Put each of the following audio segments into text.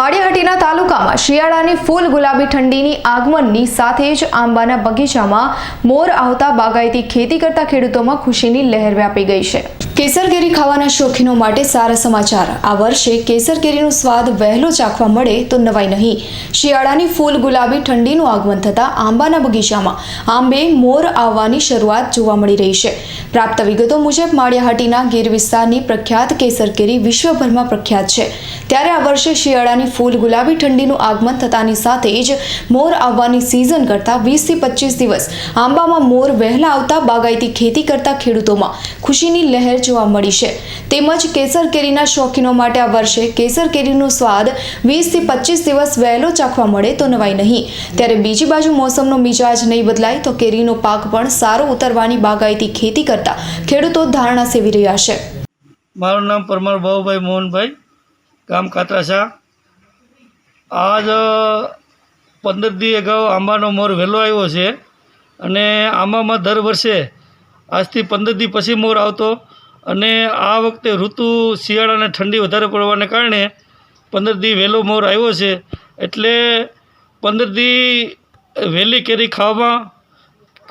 માળિયાહાટીના તાલુકામાં શિયાળાની ફૂલ ગુલાબી ઠંડીની આગમનની સાથે જ આંબાના બગીચામાં મોર આવતા બાગાયતી ખેતી કરતા ખેડૂતોમાં ખુશીની લહેર વ્યાપી ગઈ છે. કેસર કેરી ખાવાના શોખીનો માટે સારા સમાચાર. આ વર્ષે કેસર કેરીનો સ્વાદ વહેલો ચાખવા મળે તો નવાઈ નહીં. શિયાળાની ફૂલ ગુલાબી ઠંડીનું આગમન થતાં આંબાના બગીચામાં આંબે મોર આવવાની શરૂઆત જોવા મળી રહી છે. પ્રાપ્ત વિગતો મુજબ માળિયાહાટીના ગીર વિસ્તારની પ્રખ્યાત કેસર કેરી વિશ્વભરમાં પ્રખ્યાત છે. ત્યારે આ વર્ષે શિયાળાની ફૂલ ગુલાબી ઠંડીનું આગમન થતાની સાથે જ મોર આવવાની સિઝન કરતાં વીસથી પચીસ દિવસ આંબામાં મોર વહેલા આવતા બાગાયતી ખેતી કરતા ખેડૂતોમાં ખુશીની લહેર જોવા મળી છે. તેમજ કેસર કેરીના શોખીનો માટે આ વર્ષે કેસર કેરીનો સ્વાદ વીસથી પચીસ દિવસ વહેલો ચાખવા મળે તો નવાઈ નહીં. ત્યારે બીજી બાજુ મોસમનો મિજાજ નહીં બદલાય તો કેરીનો પાક પણ સારો ઉતરવાની બાગાયતી ખેતી કરતા ખેડૂતો ધારણા સેવી રહ્યા છે. મારું નામ પરમાર બાબુભાઈ મોહનભાઈ, ગામ કાતરાસા આજ પંદર દી અગાઉ આંબાનો મોર વહેલો આવ્યો છે અને આંબામાં દર વર્ષે આજથી પંદર દી પછી મોર આવતો. અને આ વખતે ઋતુ શિયાળા અને ઠંડી વધારે પડવાને કારણે પંદર દી વહેલો મોર આવ્યો છે. એટલે પંદર દી વહેલી કેરી ખાવામાં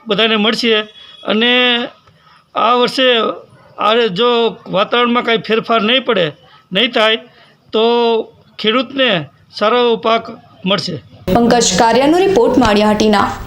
બધાને મળશે અને આ વર્ષે આ જો વાતાવરણમાં કાંઈ ફેરફાર નહીં પડે, નહીં થાય, તો ખેડૂતને સારો પાક મળશે. પંકજ કારિયાનો રિપોર્ટ માળિયાહાટીના.